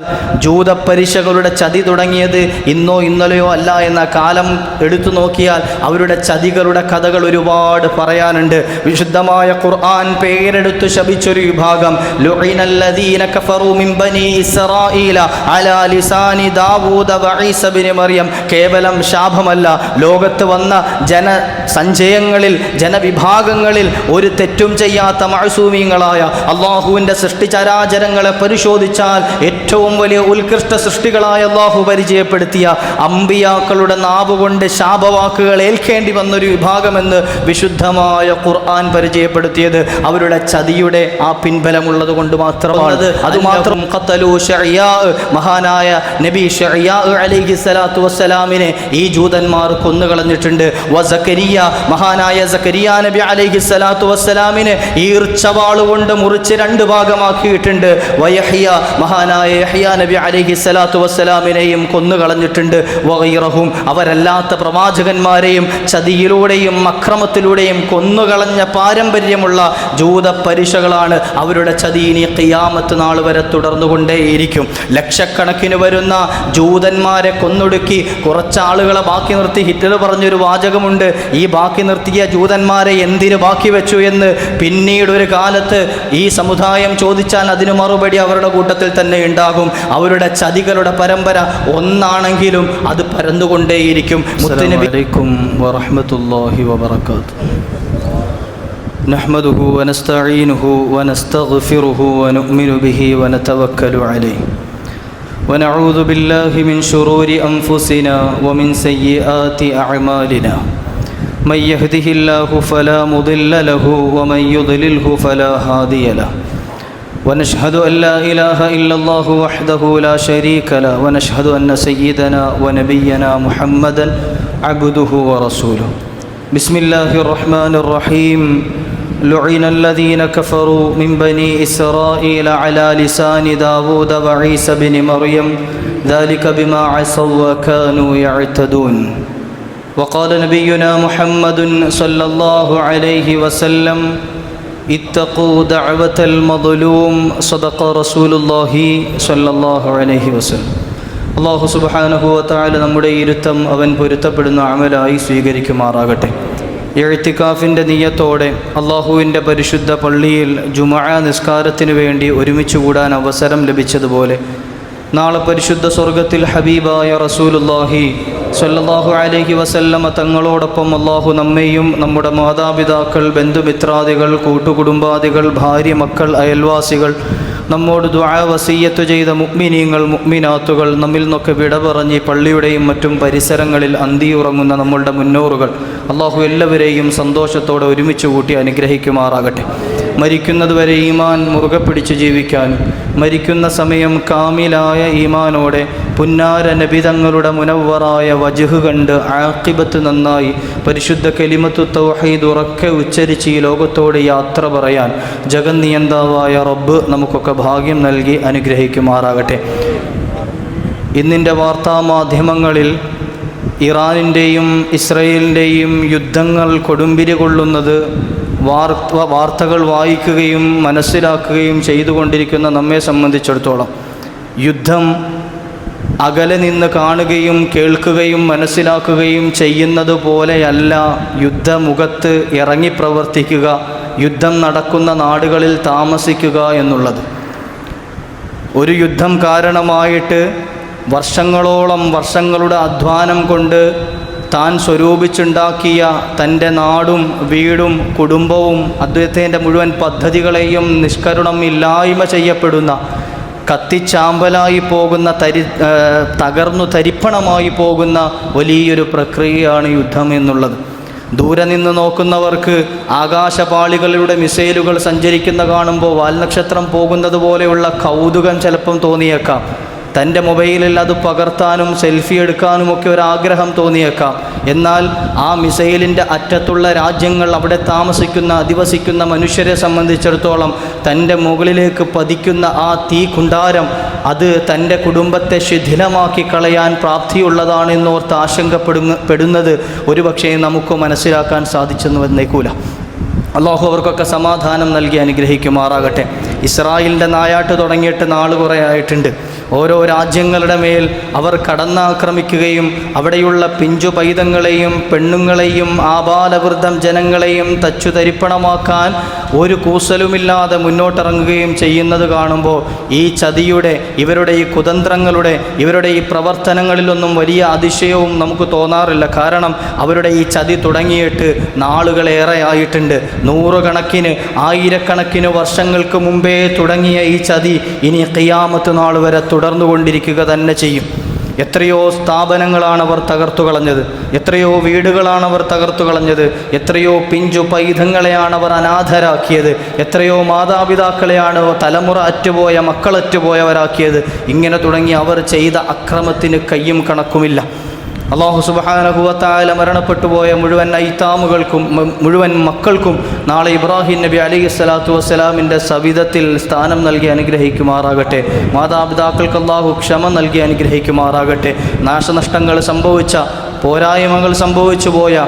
Uh-huh. ജൂതപ്പരിശകളുടെ ചതി തുടങ്ങിയത് ഇന്നോ ഇന്നലെയോ അല്ല എന്ന കാലം എടുത്തു നോക്കിയാൽ അവരുടെ ചതികളുടെ കഥകൾ ഒരുപാട് പറയാനുണ്ട്. വിശുദ്ധമായ ഖുർആൻ പേരെടുത്ത് ശപിച്ചൊരു വിഭാഗം. മറിയം. കേവലം ശാപമല്ല. ലോകത്ത് വന്ന ജന സഞ്ചയങ്ങളിൽ ജനവിഭാഗങ്ങളിൽ ഒരു തെറ്റും ചെയ്യാത്ത മഴസൂമീങ്ങളായ അള്ളാഹുവിന്റെ സൃഷ്ടിചരാചരങ്ങളെ പരിശോധിച്ചാൽ ഏറ്റവും വലിയ ഉത്കൃഷ്ട സൃഷ്ടികളായ അള്ളാഹു പരിചയപ്പെടുത്തിയ അമ്പിയാക്കളുടെ നാവ് കൊണ്ട് ശാപവാക്കുകൾ ഏൽക്കേണ്ടി വന്നൊരു വിഭാഗമെന്ന് വിശുദ്ധമായ ഖുർആൻ പരിചയപ്പെടുത്തിയത് അവരുടെ ചതിയുടെ ആ പിൻബലമുള്ളത് കൊണ്ട് മാത്രമാണ്. അതുമാത്രം മഹാനായ നബി അലൈഹി സ്വലാത്തു വസ്സലാമിനെ ഈ ജൂതന്മാർ കൊന്നുകളഞ്ഞിട്ടുണ്ട്. വസക്കരിയ മഹാനായ സക്കരിയ നബി അലൈഹി സ്വലാത്തു വസ്സലാമിനെ ഈർച്ചവാളുകൊണ്ട് മുറിച്ച് രണ്ട് ഭാഗമാക്കിയിട്ടുണ്ട്. വയഹിയ മഹാനായ യഹിയ നബി അലൈഹി സ്വലാത്തു വസ്സലാമിനെയും കൊന്നുകളഞ്ഞിട്ടുണ്ട്. വഹീറഹും അവരല്ലാത്ത പ്രവാചകന്മാരെയും ചതിയിലൂടെയും അക്രമത്തിലൂടെയും കൊന്നുകളഞ്ഞ പാരമ്പര്യമുള്ള ജൂത പരിശകളാണ് അവരുടെ ചതി ഇനി ഖിയാമത്ത് നാൾ വരെ തുടർന്നുകൊണ്ടേയിരിക്കും. ലക്ഷക്കണക്കിന് വരുന്ന ജൂതന്മാരെ കൊന്നൊടുക്കി കുറച്ചാളുകളെ ബാക്കി നിർത്തി. ഹിറ്റ്ലർ പറഞ്ഞൊരു വാചകമുണ്ട് ഈ ബാക്കി നിർത്തിയ ജൂതന്മാരെ എന്തിനു ബാക്കി വെച്ചു എന്ന്? പിന്നീട് ഒരു കാലത്ത് ഈ സമുദായം ചോദിച്ചാൽ അതിന് മറുപടി അവരുടെ കൂട്ടത്തിൽ തന്നെ ഉണ്ടാകും. അവരുടെ ചതികളുടെ പരമ്പര ഒന്നാണെങ്കിലും അത് പരന്നുകൊണ്ടേയിരിക്കും മുത്തനബിക്കും വറഹമത്തല്ലാഹി വബർക്കാത്തു نحمده ونستعينه ونستغفره ونؤمن به ونتوكل عليه ونعوذ بالله من شرور أنفسنا ومن سيئات أعمالنا من يهده الله فلا مضل له ومن يضلله فلا هادي له ونشهد أن لا إله إلا الله وحده لا شريك له ونشهد أن سيدنا ونبينا محمدا عبده ورسوله. بسم الله الرحمن الرحيم. لعن الذين كفروا من بني إسرائيل على لسان داود وعيسى بن مريم ذلك بما عصوا وكانوا يعتدون. وقال نبينا محمد صلى الله عليه وسلم اتقوا دعوة المظلوم صدق رسول الله صلى الله عليه وسلم അള്ളാഹു സുബാനുഭവത്തായ നമ്മുടെ ഇരുത്തം അവൻ പൊരുത്തപ്പെടുന്ന അമലായി സ്വീകരിക്കുമാറാകട്ടെ എഴുത്തിക്കാഫിൻ്റെ നീയത്തോടെ അള്ളാഹുവിൻ്റെ പരിശുദ്ധ പള്ളിയിൽ ജുമഅ നിസ്കാരത്തിന് വേണ്ടി ഒരുമിച്ച് കൂടാൻ അവസരം ലഭിച്ചതുപോലെ നാളെ പരിശുദ്ധ സ്വർഗത്തിൽ ഹബീബായ റസൂലുല്ലാഹി സല്ലല്ലാഹു അലൈഹി വസല്ലമ തങ്ങളോടൊപ്പം അള്ളാഹു നമ്മെയും നമ്മുടെ മാതാപിതാക്കൾ ബന്ധുമിത്രാദികൾ കൂട്ടുകുടുംബാദികൾ ഭാര്യ മക്കൾ അയൽവാസികൾ നമ്മോട് ദുആ വസീയത്ത് ചെയ്ത മുഗ്മിനീങ്ങൾ മുഗ്മിനാത്തുകൾ നമ്മിൽ നിന്നൊക്കെ വിട പറഞ്ഞ് പള്ളിയുടെയും മറ്റും പരിസരങ്ങളിൽ അന്തിയുറങ്ങുന്ന നമ്മളുടെ മുന്നോറുകൾ. അള്ളാഹു എല്ലാവരെയും സന്തോഷത്തോടെ ഒരുമിച്ച് കൂട്ടി അനുഗ്രഹിക്കുമാറാകട്ടെ. മരിക്കുന്നതുവരെ ഈമാൻ മുറുകെ പിടിച്ച് ജീവിക്കാനും മരിക്കുന്ന സമയം കാമിലായ ഈമാനോടെ പുന്നാര നബിതങ്ങളുടെ മുനവറായ വജുഹ് കണ്ട് ആക്കിബത്ത് നന്നായി പരിശുദ്ധ കലിമത്തു തൗഹീദ് ഉറക്കെ ഉച്ചരിച്ച് ഈ ലോകത്തോട് യാത്ര പറയാൻ ജഗന്നിയന്താവായ റബ്ബ് നമുക്കൊക്കെ ഭാഗ്യം നൽകി അനുഗ്രഹിക്കുമാറാകട്ടെ. ഇന്നിന്റെ വാർത്താമാധ്യമങ്ങളിൽ ഇറാനിന്റെയും ഇസ്രയേലിന്റെയും യുദ്ധങ്ങൾ കൊടുമ്പിരി കൊള്ളുന്നത് വാർത്ത വാർത്തകൾ വായിക്കുകയും മനസ്സിലാക്കുകയും ചെയ്തുകൊണ്ടിരിക്കുന്ന നമ്മെ സംബന്ധിച്ചിടത്തോളം യുദ്ധം അകലെ നിന്ന് കാണുകയും കേൾക്കുകയും മനസ്സിലാക്കുകയും ചെയ്യുന്നത് പോലെയല്ല യുദ്ധമുഖത്ത് ഇറങ്ങി പ്രവർത്തിക്കുക യുദ്ധം നടക്കുന്ന നാടുകളിൽ താമസിക്കുക എന്നുള്ളത്. ഒരു യുദ്ധം കാരണമായിട്ട് വർഷങ്ങളോളം വർഷങ്ങളുടെ അധ്വാനം കൊണ്ട് താൻ സ്വരൂപിച്ചുണ്ടാക്കിയ തന്റെ നാടും വീടും കുടുംബവും അദ്ദേഹത്തിന്റെ മുഴുവൻ പദ്ധതികളെയും നിഷ്കരുണം ഇല്ലായ്മ ചെയ്യപ്പെടുന്ന കത്തിച്ചാമ്പലായി പോകുന്ന തരി തകർന്നു തരിപ്പണമായി പോകുന്ന വലിയൊരു പ്രക്രിയയാണ് യുദ്ധം എന്നുള്ളത്. ദൂരെ നിന്ന് നോക്കുന്നവർക്ക് ആകാശപാളികളുടെ മിസൈലുകൾ സഞ്ചരിക്കുന്ന കാണുമ്പോൾ വാൽനക്ഷത്രം പോകുന്നത് പോലെയുള്ള കൗതുകം ചിലപ്പം തോന്നിയേക്കാം. തന്റെ മൊബൈലിൽ അത് പകർത്താനും സെൽഫി എടുക്കാനും ഒക്കെ ഒരു ആഗ്രഹം തോന്നിയേക്കാം. എന്നാൽ ആ മിസൈലിന്റെ അറ്റത്തുള്ള രാജ്യങ്ങൾ അവിടെ താമസിക്കുന്ന അധിവസിക്കുന്ന മനുഷ്യരെ സംബന്ധിച്ചിടത്തോളം തന്റെ മുകളിലേക്ക് പതിക്കുന്ന ആ തീ കുണ്ടാരം അത് തന്റെ കുടുംബത്തെ ശിഥിലമാക്കി കളയാൻ പ്രാപ്തിയുള്ളതാണെന്നോർത്ത് ആശങ്കപ്പെടുന്ന പെടുന്നത് ഒരുപക്ഷേ നമുക്ക് മനസ്സിലാക്കാൻ സാധിച്ചെന്ന് വന്നേക്കൂല അള്ളാഹു അവർക്കൊക്കെ സമാധാനം നൽകി അനുഗ്രഹിക്കുമാറാകട്ടെ. ഇസ്രായേലിന്റെ നായാട്ട് തുടങ്ങിയിട്ട് നാൾ കുറേ ആയിട്ടുണ്ട്. ഓരോ രാജ്യങ്ങളുടെ മേൽ അവർ കടന്നാക്രമിക്കുകയും അവിടെയുള്ള പിഞ്ചു പൈതങ്ങളെയും പെണ്ണുങ്ങളെയും ആബാലവൃദ്ധം ജനങ്ങളെയും തച്ചുതരിപ്പണമാക്കാൻ ഒരു കൂസലുമില്ലാതെ മുന്നോട്ടിറങ്ങുകയും ചെയ്യുന്നത് കാണുമ്പോൾ ഈ ചതിയുടെ ഇവരുടെ ഈ കുതന്ത്രങ്ങളുടെ ഇവരുടെ ഈ പ്രവർത്തനങ്ങളിലൊന്നും വലിയ അതിശയവും നമുക്ക് തോന്നാറില്ല. കാരണം അവരുടെ ഈ ചതി തുടങ്ങിയിട്ട് നാളുകളേറെ ആയിട്ടുണ്ട്. നൂറുകണക്കിന് ആയിരക്കണക്കിന് വർഷങ്ങൾക്ക് മുമ്പേ തുടങ്ങിയ ഈ ചതി ഇനി ഖിയാമത്ത് നാൾ വരെ തുടർന്നുകൊണ്ടിരിക്കുക തന്നെ ചെയ്യും. എത്രയോ സ്ഥാപനങ്ങളാണ് അവർ തകർത്തു കളഞ്ഞത്. എത്രയോ വീടുകളാണ് അവർ തകർത്തു കളഞ്ഞത്. എത്രയോ പിഞ്ചു പൈതങ്ങളെയാണ് അവർ അനാഥരാക്കിയത്. എത്രയോ മാതാപിതാക്കളെയാണ് തലമുറ അറ്റുപോയ മക്കളറ്റുപോയവരാക്കിയത് ഇങ്ങനെ തുടങ്ങി അവർ ചെയ്ത അക്രമത്തിന് കയ്യും കണക്കുമില്ല. അള്ളാഹു സുബാനഹുവത്തായ മരണപ്പെട്ടു പോയ മുഴുവൻ ഐത്താമുകൾക്കും മുഴുവൻ മക്കൾക്കും നാളെ ഇബ്രാഹിം നബി അലി സ്വലാത്തു വസ്സലാമിന്റെ സവിധത്തിൽ സ്ഥാനം നൽകി അനുഗ്രഹിക്കുമാറാകട്ടെ. മാതാപിതാക്കൾക്ക് അള്ളാഹു ക്ഷമ നൽകി അനുഗ്രഹിക്കുമാറാകട്ടെ. നാശനഷ്ടങ്ങൾ സംഭവിച്ച പോരായ്മകൾ സംഭവിച്ചു പോയ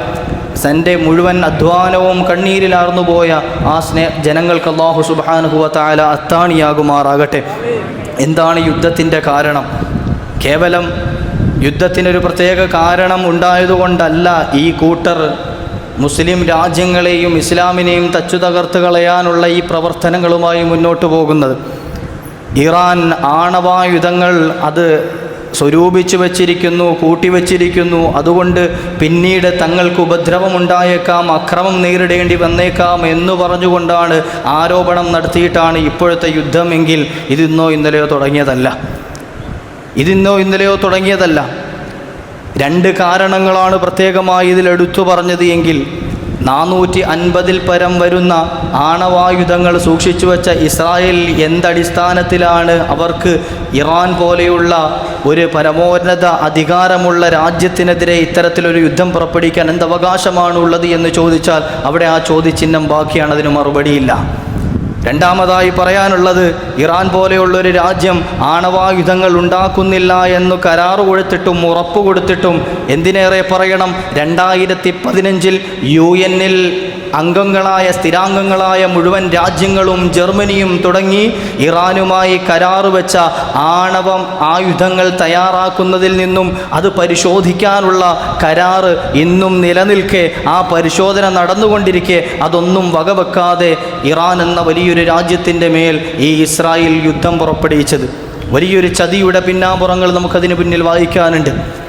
തന്റെ മുഴുവൻ അധ്വാനവും കണ്ണീരിലാർന്നു പോയ ആ സ്നേ ജനങ്ങൾക്ക് അള്ളാഹു സുബാനുഹുവത്തായ അത്താണിയാകുമാറാകട്ടെ. എന്താണ് യുദ്ധത്തിന്റെ കാരണം? കേവലം യുദ്ധത്തിനൊരു പ്രത്യേക കാരണം ഉണ്ടായതുകൊണ്ടല്ല ഈ കൂട്ടർ മുസ്ലിം രാജ്യങ്ങളെയും ഇസ്ലാമിനെയും തച്ചു തകർത്ത് കളയാനുള്ള ഈ പ്രവർത്തനങ്ങളുമായി മുന്നോട്ട് പോകുന്നത്. ഇറാൻ ആണവായുധങ്ങൾ അത് സ്വരൂപിച്ചു വച്ചിരിക്കുന്നു കൂട്ടിവച്ചിരിക്കുന്നു അതുകൊണ്ട് പിന്നീട് തങ്ങൾക്ക് ഉപദ്രവമുണ്ടായേക്കാം അക്രമം നേരിടേണ്ടി വന്നേക്കാം എന്ന് പറഞ്ഞുകൊണ്ടാണ് ആരോപണം നടത്തിയിട്ടാണ് ഇപ്പോഴത്തെ യുദ്ധമെങ്കിൽ ഇതിന്നോ ഇന്നലെയോ തുടങ്ങിയതല്ല. ഇതിന്നോ ഇന്നലെയോ തുടങ്ങിയതല്ല. രണ്ട് കാരണങ്ങളാണ് പ്രത്യേകമായി ഇതിൽ എടുത്തു പറഞ്ഞത് എങ്കിൽ നാനൂറ്റി അൻപതിൽ പരം വരുന്ന ആണവായുധങ്ങൾ സൂക്ഷിച്ചു വെച്ച ഇസ്രായേൽ എന്തടിസ്ഥാനത്തിലാണ് അവർക്ക് ഇറാൻ പോലെയുള്ള ഒരു പരമോന്നത അധികാരമുള്ള രാജ്യത്തിനെതിരെ ഇത്തരത്തിലൊരു യുദ്ധം പുറപ്പെടുവിക്കാൻ എന്തവകാശമാണുള്ളത് എന്ന് ചോദിച്ചാൽ അവിടെ ആ ചോദ്യചിഹ്നം ബാക്കിയാണ് അതിന് മറുപടിയില്ല. രണ്ടാമതായി പറയാനുള്ളത് ഇറാൻ പോലെയുള്ളൊരു രാജ്യം ആണവായുധങ്ങൾ ഉണ്ടാക്കുന്നില്ല എന്ന് കരാറ് കൊടുത്തിട്ടും ഉറപ്പ് കൊടുത്തിട്ടും എന്തിനേറെ പറയണം? രണ്ടായിരത്തി പതിനഞ്ചിൽ യു എന്നിൽ അംഗങ്ങളായ സ്ഥിരാംഗങ്ങളായ മുഴുവൻ രാജ്യങ്ങളും ജർമ്മനിയും തുടങ്ങി ഇറാനുമായി കരാറ് വെച്ച ആണവം ആയുധങ്ങൾ തയ്യാറാക്കുന്നതിൽ നിന്നും അത് പരിശോധിക്കാനുള്ള കരാറ് ഇന്നും നിലനിൽക്കെ. ആ പരിശോധന നടന്നുകൊണ്ടിരിക്കെ. അതൊന്നും വകവെക്കാതെ ഇറാൻ എന്ന വലിയൊരു രാജ്യത്തിന്റെ മേൽ ഈ ഇസ്രായേൽ യുദ്ധം പുറപ്പെടുവിച്ചത്. വലിയൊരു ചതിയുടെ പിന്നാമ്പുറങ്ങൾ നമുക്കതിന് പിന്നിൽ വായിക്കാനുണ്ട്.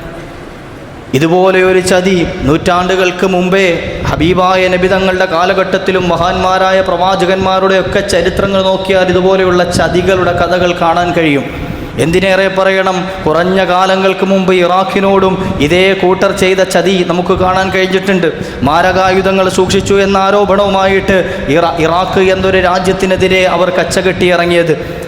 ഇതുപോലെ ഒരു ചതി നൂറ്റാണ്ടുകൾക്ക് മുമ്പേ ഹബീബായ നബിതങ്ങളുടെ കാലഘട്ടത്തിലും മഹാന്മാരായ പ്രവാചകന്മാരുടെയൊക്കെ ചരിത്രങ്ങൾ നോക്കിയാൽ ഇതുപോലെയുള്ള ചതികളുടെ കഥകൾ കാണാൻ കഴിയും. എന്തിനേറെ പറയണം? കുറഞ്ഞ കാലങ്ങൾക്ക് മുമ്പ് ഇറാഖിനോടും ഇതേ കൂട്ടർ ചെയ്ത ചതി നമുക്ക് കാണാൻ കഴിഞ്ഞിട്ടുണ്ട്. മാരകായുധങ്ങൾ സൂക്ഷിച്ചു എന്ന ആരോപണവുമായിട്ട് ഇറാഖ് എന്നൊരു രാജ്യത്തിനെതിരെ അവർ കച്ചകെട്ടി ഇറങ്ങിയത്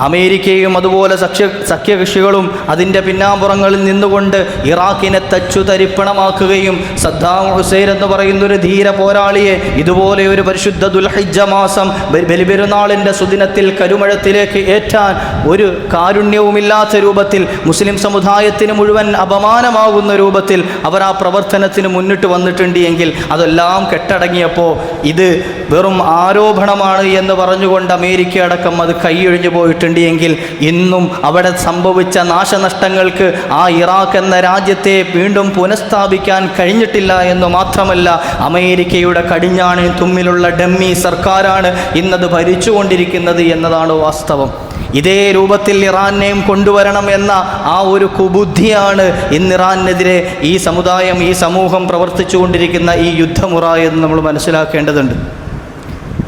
അമേരിക്കയും അതുപോലെ സഖ്യ സഖ്യകക്ഷികളും അതിന്റെ പിന്നാമ്പുറങ്ങളിൽ നിന്നുകൊണ്ട് ഇറാഖിനെ തച്ചു തരിപ്പണമാക്കുകയും സദ്ദാം ഹുസൈൻ എന്ന് പറയുന്ന ഒരു ധീര പോരാളിയെ ഇതുപോലെ ഒരു പരിശുദ്ധ ദുൽഹിജ മാസം ബലിപെരുന്നാളിന്റെ സുദിനത്തിൽ കരുമഴത്തിലേക്ക് ഏറ്റാൻ ഒരു കാരുണ്യവുമില്ലാത്ത രൂപത്തിൽ മുസ്ലിം സമുദായത്തിന് മുഴുവൻ അപമാനമാകുന്ന രൂപത്തിൽ അവർ ആ പ്രവർത്തനത്തിന് മുന്നിട്ട് വന്നിട്ടുണ്ട് എങ്കിൽ അതെല്ലാം കെട്ടടങ്ങിയപ്പോൾ ഇത് വെറും ആരോപണമാണ് എന്ന് പറഞ്ഞുകൊണ്ട് അമേരിക്ക അടക്കം അത് കൈയൊഴിഞ്ഞു പോയിട്ടുണ്ട്. എങ്കിൽ ഇന്നും അവിടെ സംഭവിച്ച നാശനഷ്ടങ്ങൾക്ക് ആ ഇറാഖ് എന്ന രാജ്യത്തെ വീണ്ടും പുനഃസ്ഥാപിക്കാൻ കഴിഞ്ഞിട്ടില്ല എന്ന് മാത്രമല്ല അമേരിക്കയുടെ കടിഞ്ഞാണിൽ തുമ്മിലുള്ള ഡമ്മി സർക്കാരാണ് ഇന്നത് ഭരിച്ചുകൊണ്ടിരിക്കുന്നത് എന്നതാണ് വാസ്തവം. ഇതേ രൂപത്തിൽ ഇറാനെയും കൊണ്ടുവരണം എന്ന ആ ഒരു കുബുദ്ധിയാണ് ഇന്ന് ഇറാനെതിരെ ഈ സമുദായം ഈ സമൂഹം പ്രവർത്തിച്ചുകൊണ്ടിരിക്കുന്ന ഈ യുദ്ധമുറ എന്ന് നമ്മൾ മനസ്സിലാക്കേണ്ടതുണ്ട്.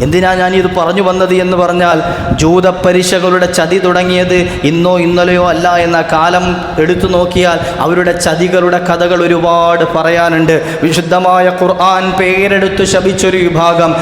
എന്തിനാ ഞാൻ ഇത് പറഞ്ഞു വന്നത് എന്ന് പറഞ്ഞാൽ ജൂതപ്പരിശകളുടെ ചതി തുടങ്ങിയത് ഇന്നോ ഇന്നലെയോ അല്ല എന്ന കാലം എടുത്തു നോക്കിയാൽ അവരുടെ ചതികളുടെ കഥകൾ ഒരുപാട് പറയാനുണ്ട്. വിശുദ്ധമായ ഖുർആൻ പേരെടുത്ത് ശപിച്ചൊരു വിഭാഗം.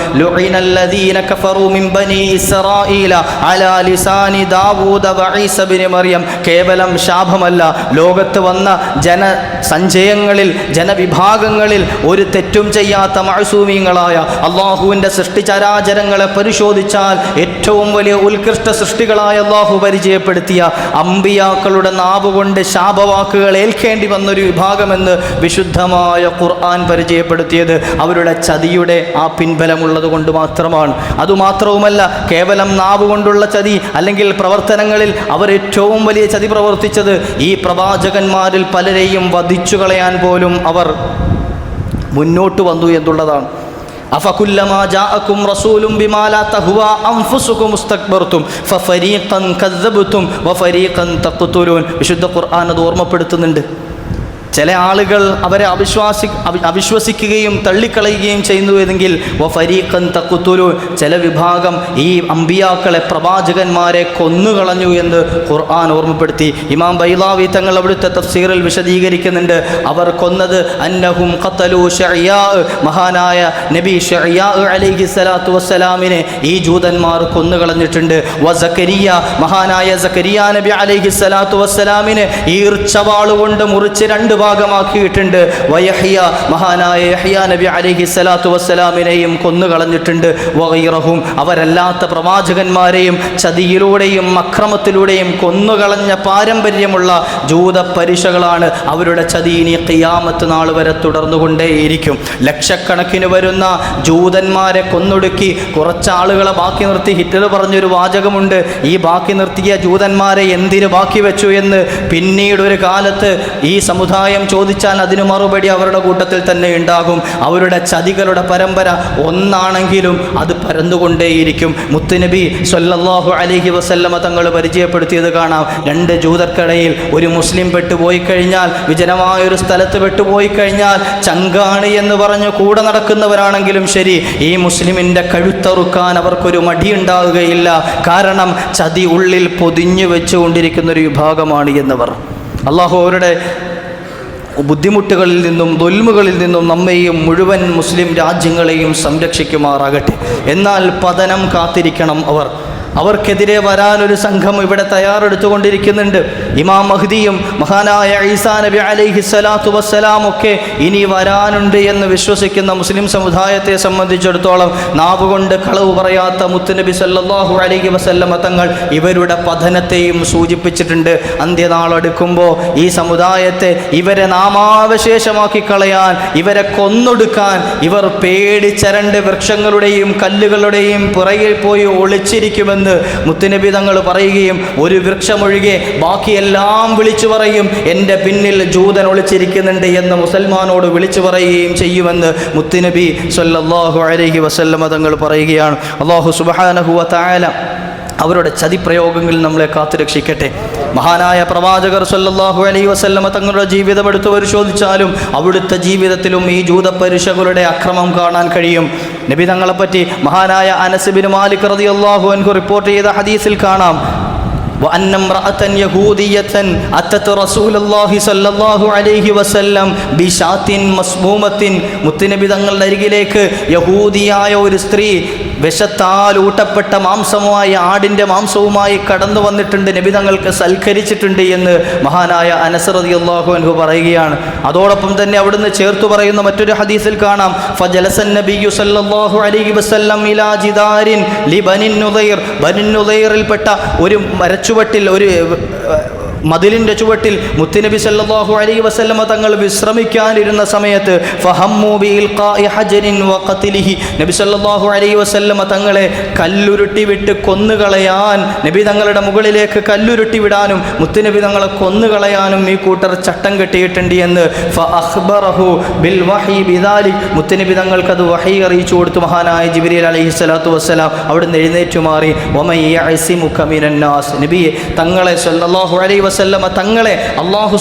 മറിയം. കേവലം ശാപമല്ല. ലോകത്ത് വന്ന ജന സഞ്ചയങ്ങളിൽ ജനവിഭാഗങ്ങളിൽ ഒരു തെറ്റും ചെയ്യാത്ത മഴസൂമിങ്ങളായ അള്ളാഹുവിന്റെ സൃഷ്ടിചരാ ചരാചരങ്ങളെ പരിശോധിച്ചാൽ ഏറ്റവും വലിയ ഉത്കൃഷ്ട സൃഷ്ടികളായ അള്ളാഹു പരിചയപ്പെടുത്തിയ അമ്പിയാക്കളുടെ നാവ് കൊണ്ട് ശാപവാക്കുകൾ ഏൽക്കേണ്ടി വന്നൊരു വിഭാഗമെന്ന് വിശുദ്ധമായ ഖുർആൻ പരിചയപ്പെടുത്തിയത് അവരുടെ ചതിയുടെ ആ പിൻബലമുള്ളത് കൊണ്ട് മാത്രമാണ്. അതുമാത്രവുമല്ല കേവലം നാവ് കൊണ്ടുള്ള ചതി അല്ലെങ്കിൽ പ്രവർത്തനങ്ങളിൽ അവർ ഏറ്റവും വലിയ ചതി പ്രവർത്തിച്ചത് ഈ പ്രവാചകന്മാരിൽ പലരെയും വധിച്ചു കളയാൻ പോലും അവർ മുന്നോട്ട് വന്നു എന്നുള്ളതാണ്. വിശുദ്ധ ഖുർആൻ അത് ഓർമ്മപ്പെടുത്തുന്നുണ്ട്. ചില ആളുകൾ അവരെ അവിശ്വാസി അവിശ്വസിക്കുകയും തള്ളിക്കളയുകയും ചെയ്യുന്നു എങ്കിൽ ഫരീഖൻ തക്കുത്തുരു ചില വിഭാഗം ഈ അമ്പിയാക്കളെ പ്രവാചകന്മാരെ കൊന്നുകളഞ്ഞു എന്ന് ഖുർആൻ ഓർമ്മപ്പെടുത്തി. ഇമാം ബൈലാവി തങ്ങൾ അവിടുത്തെ തഫ്സീറിൽ വിശദീകരിക്കുന്നുണ്ട് അവർ കൊന്നത് അന്നഹും ഖത്തലു ഷയ്യാ മഹാനായ നബി ഷയ്യാ അലൈഹി സ്വലാത്തു വസ്സലാമിനെ ഈ ജൂതന്മാർ കൊന്നുകളഞ്ഞിട്ടുണ്ട്. വ സക്കരിയ മഹാനായ സക്കരിയ നബി അലൈഹി സ്വലാത്തു വസ്സലാമിനെ ഈർച്ചവാളുകൊണ്ട് മുറിച്ച് രണ്ട് ഭാഗമാക്കിയിട്ടുണ്ട്. വയഹിയ മഹാനായ യഹിയ നബി അലൈഹി സ്വലാത്തു വസ്സലാമിനെയും കൊന്നുകളഞ്ഞിട്ടുണ്ട്. വൈറഹും അവരല്ലാത്ത പ്രവാചകന്മാരെയും ചതിയിലൂടെയും അക്രമത്തിലൂടെയും കൊന്നുകളഞ്ഞ പാരമ്പര്യമുള്ള ജൂത പരിശകളാണ് അവരുടെ ചതി ഇനി ഖിയാമത്ത് നാൾ വരെ തുടർന്നുകൊണ്ടേയിരിക്കും. ലക്ഷക്കണക്കിന് വരുന്ന ജൂതന്മാരെ കൊന്നൊടുക്കി കുറച്ചാളുകളെ ബാക്കി നിർത്തി. ഹിറ്റ്ലർ പറഞ്ഞൊരു വാചകമുണ്ട് ഈ ബാക്കി നിർത്തിയ ജൂതന്മാരെ എന്തിനു ബാക്കി വെച്ചു? എന്ന്. പിന്നീട് ഒരു കാലത്ത് ഈ സമുദായം ചോദിച്ചാൽ അതിന് മറുപടി അവരുടെ കൂട്ടത്തിൽ തന്നെ ഉണ്ടാകും. അവരുടെ ചതികളുടെ പരമ്പര ഒന്നാണെങ്കിലും അത് പരന്നുകൊണ്ടേയിരിക്കും. മുത്തുനബി സൊല്ലാഹു അലൈഹി വസല്ലമ തങ്ങൾ പരിചയപ്പെടുത്തിയത് കാണാം. രണ്ട് ജൂതർക്കിടയിൽ ഒരു മുസ്ലിം പെട്ടുപോയി കഴിഞ്ഞാൽ വിജനമായൊരു സ്ഥലത്ത് പെട്ടുപോയി കഴിഞ്ഞാൽ ചങ്കാണി എന്ന് പറഞ്ഞ് കൂടെ നടക്കുന്നവരാണെങ്കിലും ശരി ഈ മുസ്ലിമിന്റെ കഴുത്തറുക്കാൻ അവർക്കൊരു മടിയുണ്ടാവുകയില്ല കാരണം ചതി ഉള്ളിൽ പൊതിഞ്ഞു വെച്ചുകൊണ്ടിരിക്കുന്ന ഒരു വിഭാഗമാണ് എന്നവർ. അള്ളാഹു അവരുടെ ബുദ്ധിമുട്ടുകളിൽ നിന്നും ദുൽമുകളിൽ നിന്നും നമ്മെയും മുഴുവൻ മുസ്ലിം രാജ്യങ്ങളെയും സംരക്ഷിക്കുമാറാകട്ടെ. എന്നാൽ പതനം കാത്തിരിക്കണം അവർ. അവർക്കെതിരെ വരാൻ ഒരു സംഘം ഇവിടെ തയ്യാറെടുത്തുകൊണ്ടിരിക്കുന്നുണ്ട്. ഇമാം മഹ്ദിയും മഹാനായ ഈസാ നബി അലൈഹി സ്വലാത്തു വസ്സലാം ഒക്കെ ഇനി വരാനുണ്ട് എന്ന് വിശ്വസിക്കുന്ന മുസ്ലിം സമുദായത്തെ സംബന്ധിച്ചിടത്തോളം നാവുകൊണ്ട് കളവ് പറയാത്ത മുത്തുനബി സല്ലാഹു അലൈഹി വസല്ലമ തങ്ങൾ ഇവരുടെ പതനത്തെയും സൂചിപ്പിച്ചിട്ടുണ്ട്. അന്ത്യനാളെടുക്കുമ്പോൾ ഈ സമുദായത്തെ ഇവരെ നാമാവശേഷമാക്കി കളയാൻ ഇവരെ കൊന്നൊടുക്കാൻ ഇവർ പേടിച്ചരണ്ട് വൃക്ഷങ്ങളുടെയും കല്ലുകളുടെയും പുറകിൽ പോയി ഒളിച്ചിരിക്കുമെന്ന് മുത്തുനബി തങ്ങൾ പറയുകയും ഒരു വൃക്ഷമൊഴികെ ബാക്കിയെല്ലാം വിളിച്ചു പറയും. എന്റെ പിന്നിൽ ജൂതൻ ഒളിച്ചിരിക്കുന്നുണ്ട് എന്ന് മുസൽമാനോട് വിളിച്ചു പറയുകയും ചെയ്യുമെന്ന് മുത്തുനബി സല്ലാഹു അലൈഹി വസല്ലമ തങ്ങൾ പറയുകയാണ്. അള്ളാഹു സുബ്ഹാനഹു തായാല അവരുടെ അവരുടെ ചതിപ്രയോഗങ്ങളിൽ നമ്മളെ കാത്തുരക്ഷിക്കട്ടെ. മഹാനായ പ്രവാചകർ സല്ലാഹു അലൈ വസല്ലമ തങ്ങളുടെ ജീവിതം എടുത്തു പരിശോധിച്ചാലും അവിടുത്തെ ജീവിതത്തിലും ഈ ജൂതപരിശകളുടെ അക്രമം കാണാൻ കഴിയും. നബി തങ്ങളെപ്പറ്റി മഹാനായ അനസിബിൻ മാലിക് റളിയല്ലാഹു അൻഹു റിപ്പോർട്ട് ചെയ്ത ഹദീസിൽ കാണാം وأن امرأة يهودية أتت رسول الله صلى الله عليه وسلم بشاة مسمومة മുത്തുനബി തങ്ങളുടെ അരികിലേക്ക് യഹൂദിയായ ഒരു സ്ത്രീ വിഷത്താൽ ഊട്ടപ്പെട്ട മാംസവുമായി ആടിന്റെ മാംസവുമായി കടന്നു വന്നിട്ടുണ്ട്. നബി തങ്ങൾക്ക് സൽക്കരിച്ചിട്ടുണ്ട് എന്ന് മഹാനായ അനസറതി അള്ളാഹു അൻഹു പറയുകയാണ്. അതോടൊപ്പം തന്നെ അവിടുന്ന് ചേർത്തു പറയുന്ന മറ്റൊരു ഹദീസിൽ കാണാം. ഫജലസൻ നബിയു സല്ലല്ലാഹു അലൈഹി വസല്ലം ഇലാ ജിദാരിൻ ലി ബനിൻ ബനിൻ നുദൈറിൽപ്പെട്ട ഒരു മരച്ചുവട്ടിൽ ഒരു മതിലിന്റെ ചുവട്ടിൽ മുത്തുനബി സല്ലാഹു അലൈ വസല്ലമ തങ്ങൾ വിശ്രമിക്കാനിരുന്ന സമയത്ത് നബി സല്ലല്ലാഹു അലൈഹി വസല്ലമ തങ്ങളെ കല്ലുരുട്ടി വിട്ട് കൊന്നുകളയാൻ നബി തങ്ങളുടെ മുകളിലേക്ക് കല്ലുരുട്ടി വിടാനും മുത്തുനബി തങ്ങളെ കൊന്നുകളയാനും ഈ കൂട്ടർ ചട്ടം കെട്ടിയിട്ടുണ്ട് എന്ന് ബിൽ വഹി ബിദാലി മുത്തുനബി തങ്ങൾക്ക് അത് വഹി അറിയിച്ചു കൊടുത്തു. മഹാനായ ജിബ്രീൽ അലൈഹി സ്വലാത്തു വസ്സലാം അവിടുന്ന് എഴുന്നേറ്റു മാറി. നബിയെ തങ്ങളെ സല്ലല്ലാഹു അലൈഹി വസല്ലമ തങ്ങളെ അള്ളാഹു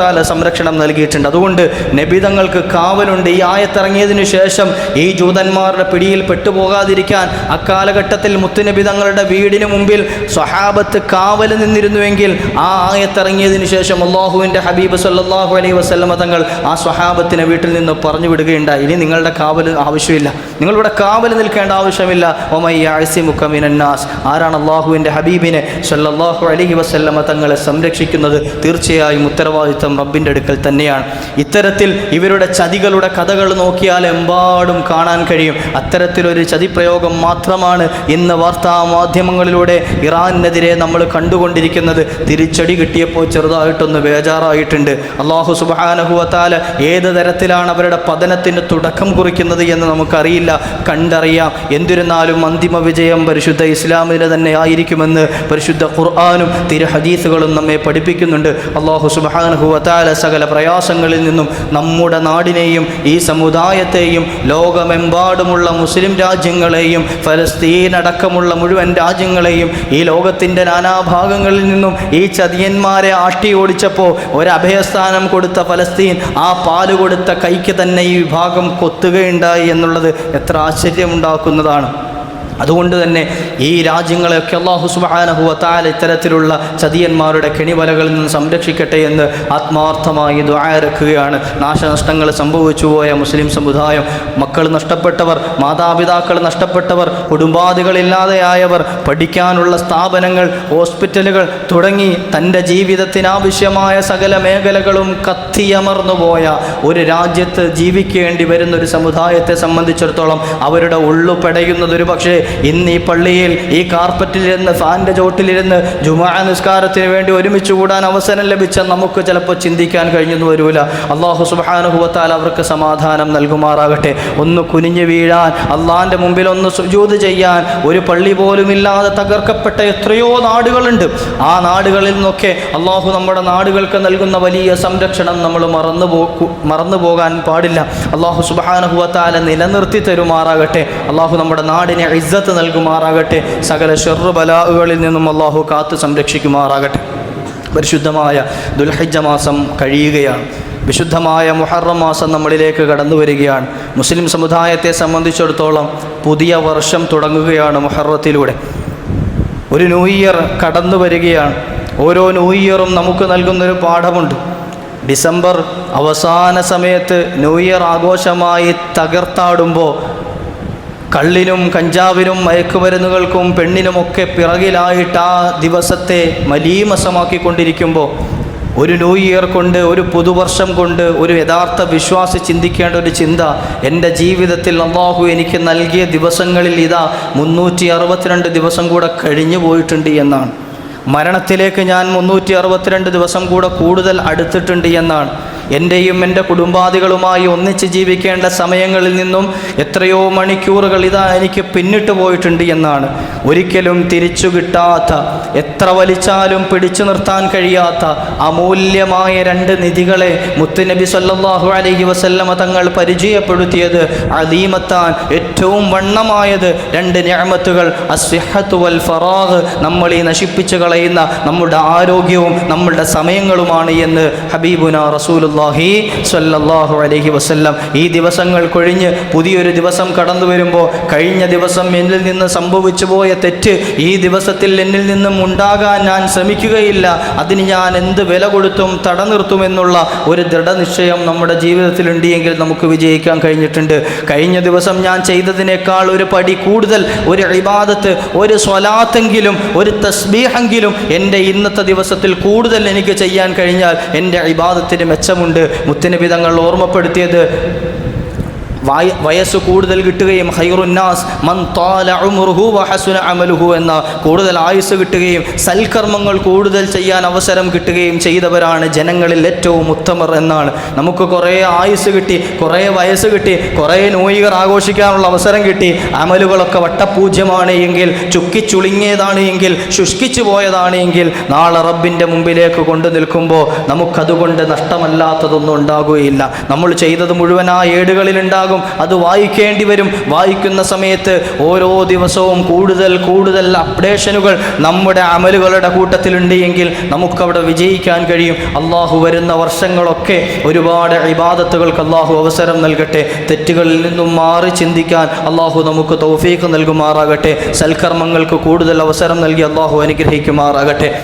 തആല സംരക്ഷണം നൽകിയിട്ടുണ്ട്. അതുകൊണ്ട് നബി തങ്ങൾക്ക് കാവലുണ്ട്. ഈ ആയത്തിറങ്ങിയതിനു ശേഷം ഈ ജൂതന്മാരുടെ പിടിയിൽ പെട്ടുപോകാതിരിക്കാൻ അക്കാലഘട്ടത്തിൽ മുത്തുനബി തങ്ങളുടെ വീടിന് മുമ്പിൽ സ്വഹാബത്ത് കാവൽ നിന്നിരുന്നുവെങ്കിൽ ആ ആയത്തിറങ്ങിയതിനു ശേഷം അള്ളാഹുവിന്റെ ഹബീബ് സല്ലാഹു അലൈ വസല്ലമ തങ്ങൾ ആ സ്വഹാബത്തിനെ വീട്ടിൽ നിന്ന് പറഞ്ഞു വിടുകയുണ്ടായി. ഇനി നിങ്ങളുടെ കാവൽ ആവശ്യമില്ല. നിങ്ങളിവിടെ കാവൽ നിൽക്കേണ്ട ആവശ്യമില്ല. ഒമയ്യാസിമുഖമിനാസ് ആരാണ് അള്ളാഹുവിന്റെ ഹബീബിനെ സല്ലാഹു അലഹി വസല്ലമ തങ്ങളെ സംരക്ഷിക്കുന്നത് തീർച്ചയായും ഉത്തരവാദിത്വം റബ്ബിന്റെ അടുക്കൽ തന്നെയാണ്. ഇത്തരത്തിൽ ഇവരുടെ ചതികളുടെ കഥകൾ നോക്കിയാൽ എമ്പാടും കാണാൻ കഴിയും. അത്തരത്തിലൊരു ചതിപ്രയോഗം മാത്രമാണ് ഇന്ന് വാർത്താ മാധ്യമങ്ങളിലൂടെ ഇറാനെതിരെ നമ്മൾ കണ്ടുകൊണ്ടിരിക്കുന്നത്. തിരിച്ചടി കിട്ടിയപ്പോൾ ചെറുതായിട്ടൊന്ന് ബേജാറായിട്ടുണ്ട്. അള്ളാഹു സുബാനഹുവത്താൽ ഏത് തരത്തിലാണ് അവരുടെ പതനത്തിന് തുടക്കം കുറിക്കുന്നത് എന്ന് നമുക്കറിയില്ല. കണ്ടറിയാം. എന്നിരുന്നാലും അന്തിമ വിജയം പരിശുദ്ധ ഇസ്ലാമിന് തന്നെ ആയിരിക്കുമെന്ന് പരിശുദ്ധ ഖുർആാനും തിരു ഹദീസുകളും നമ്മെ പഠിപ്പിക്കുന്നുണ്ട്. അള്ളാഹു സുബാനുഹുവത്താല സകല പ്രയാസങ്ങളിൽ നിന്നും നമ്മുടെ നാടിനെയും ഈ സമുദായത്തെയും ലോകമെമ്പാടുമുള്ള മുസ്ലിം രാജ്യങ്ങളെയും ഫലസ്തീൻ അടക്കമുള്ള മുഴുവൻ രാജ്യങ്ങളെയും ഈ ലോകത്തിന്റെ നാനാഭാഗങ്ങളിൽ നിന്നും ഈ ചതിയന്മാരെ ആട്ടി ഓടിച്ചപ്പോൾ ഒരഭയസ്ഥാനം കൊടുത്ത ഫലസ്തീൻ ആ പാൽ കൊടുത്ത കൈക്ക് തന്നെ ഈ വിഭാഗം കൊത്തുകയുണ്ടായി എന്നുള്ളത് എത്ര ആശ്ചര്യമുണ്ടാക്കുന്നതാണ്. അതുകൊണ്ട് തന്നെ ഈ രാജ്യങ്ങളെയൊക്കെ അള്ളാഹു സുബാനഹുവത്താൽ ഇത്തരത്തിലുള്ള ചതിയന്മാരുടെ കെണിവലകളിൽ നിന്ന് സംരക്ഷിക്കട്ടെ എന്ന് ആത്മാർത്ഥമായി ദ്വാരക്കുകയാണ് നാശനഷ്ടങ്ങൾ സംഭവിച്ചു പോയ മുസ്ലിം സമുദായം. മക്കൾ നഷ്ടപ്പെട്ടവർ മാതാപിതാക്കൾ നഷ്ടപ്പെട്ടവർ കുടുംബാദികളില്ലാതെയായവർ പഠിക്കാനുള്ള സ്ഥാപനങ്ങൾ ഹോസ്പിറ്റലുകൾ തുടങ്ങി തന്റെ ജീവിതത്തിനാവശ്യമായ സകല മേഖലകളും കത്തിയമർന്നുപോയ ഒരു രാജ്യത്ത് ജീവിക്കേണ്ടി വരുന്ന ഒരു സമുദായത്തെ സംബന്ധിച്ചിടത്തോളം അവരുടെ ഉള്ളു പെടയുന്നത് ഒരു പക്ഷേ ഇന്ന് ഈ പള്ളിയിൽ ഈ കാർപ്പറ്റിലിരുന്ന് ഫാന്റെ ചോട്ടിലിരുന്ന് ജുമാ നിസ്കാരത്തിന് വേണ്ടി ഒരുമിച്ച് കൂടാൻ അവസരം ലഭിച്ച നമുക്ക് ചിലപ്പോൾ ചിന്തിക്കാൻ കഴിഞ്ഞെന്ന് വരൂല. അള്ളാഹു സുബാനുഭവത്താൽ അവർക്ക് സമാധാനം നൽകുമാറാകട്ടെ. ഒന്ന് കുനിഞ്ഞു വീഴാൻ അള്ളാഹിന്റെ മുമ്പിൽ ഒന്ന് സുജൂത് ചെയ്യാൻ ഒരു പള്ളി പോലും ഇല്ലാതെ തകർക്കപ്പെട്ട എത്രയോ നാടുകളുണ്ട്. ആ നാടുകളിൽ നിന്നൊക്കെ അള്ളാഹു നമ്മുടെ നാടുകൾക്ക് നൽകുന്ന വലിയ സംരക്ഷണം നമ്മൾ മറന്നു പോ മറന്നു പോകാൻ പാടില്ല. അള്ളാഹു സുബാനുഭവത്താലെ നിലനിർത്തി തരുമാറാകട്ടെ. അള്ളാഹു നമ്മുടെ നാടിനെ ഇസ്സത്ത് നൽകുമാറാകട്ടെ. സകല ഷെറുബലാവുകളിൽ നിന്നും അള്ളാഹു കാത്ത് സംരക്ഷിക്കുമാറാകട്ടെ. പരിശുദ്ധമായ ദുൽഹജ്ജ മാസം കഴിയുകയാണ്. വിശുദ്ധമായ മുഹറം മാസം നമ്മളിലേക്ക് കടന്നു വരികയാണ് മുസ്ലിം സമുദായത്തെ സംബന്ധിച്ചിടത്തോളം പുതിയ വർഷം തുടങ്ങുകയാണ് മുഹറത്തിലൂടെ. ഒരു ന്യൂ ഇയർ കടന്നു വരികയാണ് ഓരോ ന്യൂ ഇയറും നമുക്ക് നൽകുന്നൊരു പാഠമുണ്ട്. ഡിസംബർ അവസാന സമയത്ത് ന്യൂ ഇയർ ആഘോഷമായി തകർത്താടുമ്പോൾ കള്ളിനും കഞ്ചാവിനും മയക്കുമരുന്നുകൾക്കും പെണ്ണിനുമൊക്കെ പിറകിലായിട്ട് ആ ദിവസത്തെ മലീമസമാക്കിക്കൊണ്ടിരിക്കുമ്പോൾ ഒരു ന്യൂ ഇയർ കൊണ്ട് ഒരു പുതുവർഷം കൊണ്ട് ഒരു യഥാർത്ഥ വിശ്വാസി ചിന്തിക്കേണ്ട ഒരു ചിന്ത എന്റെ ജീവിതത്തിൽ അള്ളാഹു എനിക്ക് നൽകിയ ദിവസങ്ങളിൽ ഇതാ മുന്നൂറ്റി അറുപത്തിരണ്ട് ദിവസം കൂടെ കഴിഞ്ഞു പോയിട്ടുണ്ട് എന്നാണ്. മരണത്തിലേക്ക് ഞാൻ മുന്നൂറ്റി അറുപത്തിരണ്ട് ദിവസം കൂടെ കൂടുതൽ അടുത്തിട്ടുണ്ട് എന്നാണ്. എന്റെയും എന്റെ കുടുംബാദികളുമായി ഒന്നിച്ച് ജീവിക്കേണ്ട സമയങ്ങളിൽ നിന്നും എത്രയോ മണിക്കൂറുകൾ ഇതാ എനിക്ക് പിന്നിട്ട് പോയിട്ടുണ്ട് എന്നാണ്. ഒരിക്കലും തിരിച്ചു കിട്ടാത്ത എത്ര വലിച്ചാലും പിടിച്ചു നിർത്താൻ കഴിയാത്ത അമൂല്യമായ രണ്ട് നിധികളെ മുത്തുനബി സല്ലാഹു അലൈഹി വസല്ലമ തങ്ങൾ പരിചയപ്പെടുത്തിയത് അലീമത്താൻ ഏറ്റവും വണ്ണമായത് രണ്ട് ഞാമത്തുകൾ അസ്വിഹത്തു വൽ ഫറാഹ് നമ്മൾ ഈ നശിപ്പിച്ചു കളയുന്ന നമ്മുടെ ആരോഗ്യവും നമ്മളുടെ സമയങ്ങളുമാണ് എന്ന് ഹബീബുന റസൂലുള്ളാഹി സല്ലല്ലാഹു അലൈഹി വസല്ലം. ഈ ദിവസങ്ങൾ കൊഴിഞ്ഞ് പുതിയൊരു ദിവസം കടന്നു വരുമ്പോൾ കഴിഞ്ഞ ദിവസം എന്നിൽ നിന്ന് സംഭവിച്ചു പോയ തെറ്റ് ഈ ദിവസത്തിൽ എന്നിൽ നിന്നും ഉണ്ടാകാൻ ഞാൻ ശ്രമിക്കുകയില്ല. അതിന് ഞാൻ എന്ത് വില കൊടുത്തും തടനിർത്തുമെന്നുള്ള ഒരു ദൃഢനിശ്ചയം നമ്മുടെ ജീവിതത്തിൽ എങ്കിൽ നമുക്ക് വിജയിക്കാൻ കഴിഞ്ഞിട്ടുണ്ട്. കഴിഞ്ഞ ദിവസം ഞാൻ ചെയ്തതിനേക്കാൾ ഒരു പടി കൂടുതൽ ഒരു ഇബാദത്ത് ഒരു സ്വലാത്തെങ്കിലും ഒരു തസ്ബീഹെങ്കിലും എന്റെ ഇന്നത്തെ ദിവസത്തിൽ കൂടുതൽ എനിക്ക് ചെയ്യാൻ കഴിഞ്ഞാൽ എന്റെ ഇബാദത്തിന് മെച്ചമുണ്ട്. മുത്തനബി തങ്ങൾ ഓർമ്മപ്പെടുത്തിയത് വയസ്സ് കൂടുതൽ കിട്ടുകയും ഹൈറുന്നാസ് മൻ വഹസുന അമലുഹു എന്ന കൂടുതൽ ആയുസ് കിട്ടുകയും സൽക്കർമ്മങ്ങൾ കൂടുതൽ ചെയ്യാൻ അവസരം കിട്ടുകയും ചെയ്തവരാണ് ജനങ്ങളിൽ ഏറ്റവും ഉത്തമർ എന്നാണ്. നമുക്ക് കുറേ ആയുസ് കിട്ടി കുറേ വയസ്സ് കിട്ടി കുറേ നോയികർ ആഘോഷിക്കാനുള്ള അവസരം കിട്ടി. അമലുകളൊക്കെ വട്ടപൂജ്യമാണ് എങ്കിൽ ചുക്കിച്ചുളുങ്ങിയതാണ് എങ്കിൽ ശുഷ്കിച്ചു പോയതാണ് എങ്കിൽ നാളെ റബ്ബിന്റെ മുമ്പിലേക്ക് കൊണ്ടു നിൽക്കുമ്പോൾ നമുക്കതുകൊണ്ട് നഷ്ടമല്ലാത്തതൊന്നും ഉണ്ടാകുകയില്ല. നമ്മൾ ചെയ്തത് മുഴുവൻ ആ ഏടുകളിലുണ്ടാകും അത് വായിക്കേണ്ടി വരും. വായിക്കുന്ന സമയത്ത് ഓരോ ദിവസവും കൂടുതൽ കൂടുതൽ അപ്ഡേഷനുകൾ നമ്മുടെ അമലുകളുടെ കൂട്ടത്തിലുണ്ട് എങ്കിൽ നമുക്കവിടെ വിജയിക്കാൻ കഴിയും. അള്ളാഹു വരുന്ന വർഷങ്ങളൊക്കെ ഒരുപാട് ഇബാദത്തുകൾക്ക് അള്ളാഹു അവസരം നൽകട്ടെ. തെറ്റുകളിൽ നിന്നും മാറി ചിന്തിക്കാൻ അള്ളാഹു നമുക്ക് തൗഫീഖ് നൽകുമാറാകട്ടെ. സൽക്കർമ്മങ്ങൾക്ക് കൂടുതൽ അവസരം നൽകി അള്ളാഹു അനുഗ്രഹിക്കുമാറാകട്ടെ.